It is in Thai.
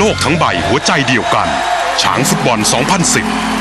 ลกทั้งใบหัวใจเดียวกัน ช้างฟุตบอล 2010